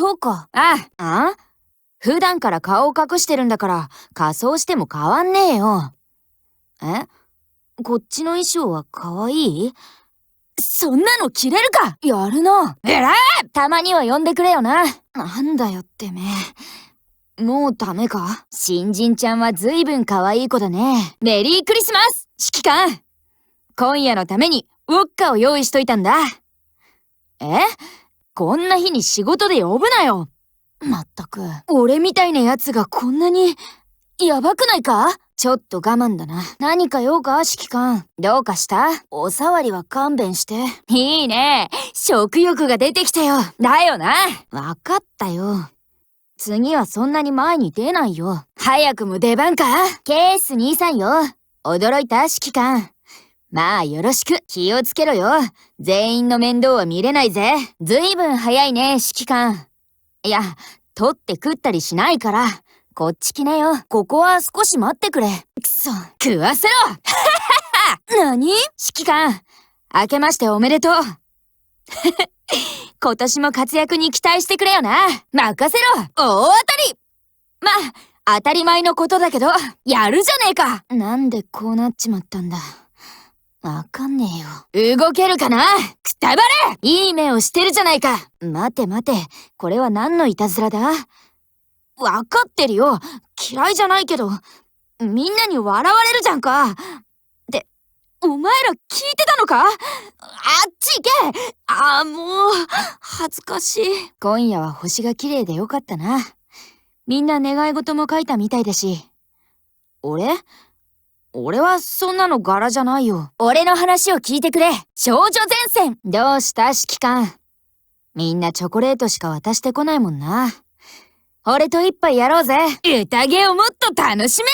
そうか。あ、あ普段から顔を隠してるんだから仮装しても変わんねえよ。え？こっちの衣装は可愛い？そんなの着れるかやるな。えらいたまには呼んでくれよな。なんだよってめえ。もうダメか？新人ちゃんは随分可愛い子だね。メリークリスマス指揮官今夜のためにウォッカを用意しといたんだ。え？こんな日に仕事で呼ぶなよ。まったく、俺みたいな奴がこんなに、やばくないか？ちょっと我慢だな。何か用か？指揮官。どうかした？お触りは勘弁して。いいね。食欲が出てきたよ。だよな。わかったよ。次はそんなに前に出ないよ。早くも出番か？ケース兄さんよ。驚いた？指揮官。まあよろしく。気をつけろよ。全員の面倒は見れないぜ。ずいぶん早いね、指揮官。いや、取って食ったりしないから。こっち来なよ。ここは少し待ってくれ。くそ、食わせろ 何？指揮官、明けましておめでとう。今年も活躍に期待してくれよな。任せろ大当たりまあ、当たり前のことだけど、やるじゃねえかなんでこうなっちまったんだ。わかんねえよ。動けるかな？くたばれいい目をしてるじゃないか待て待て、これは何のいたずらだ？わかってるよ。嫌いじゃないけど、みんなに笑われるじゃんか。で、お前ら聞いてたのか？あっち行けあ、もう、恥ずかしい。今夜は星が綺麗でよかったな。みんな願い事も書いたみたいだし。俺？俺はそんなの柄じゃないよ。俺の話を聞いてくれ。少女前線。どうした指揮官。みんなチョコレートしか渡してこないもんな。俺と一杯やろうぜ。宴をもっと楽しめ。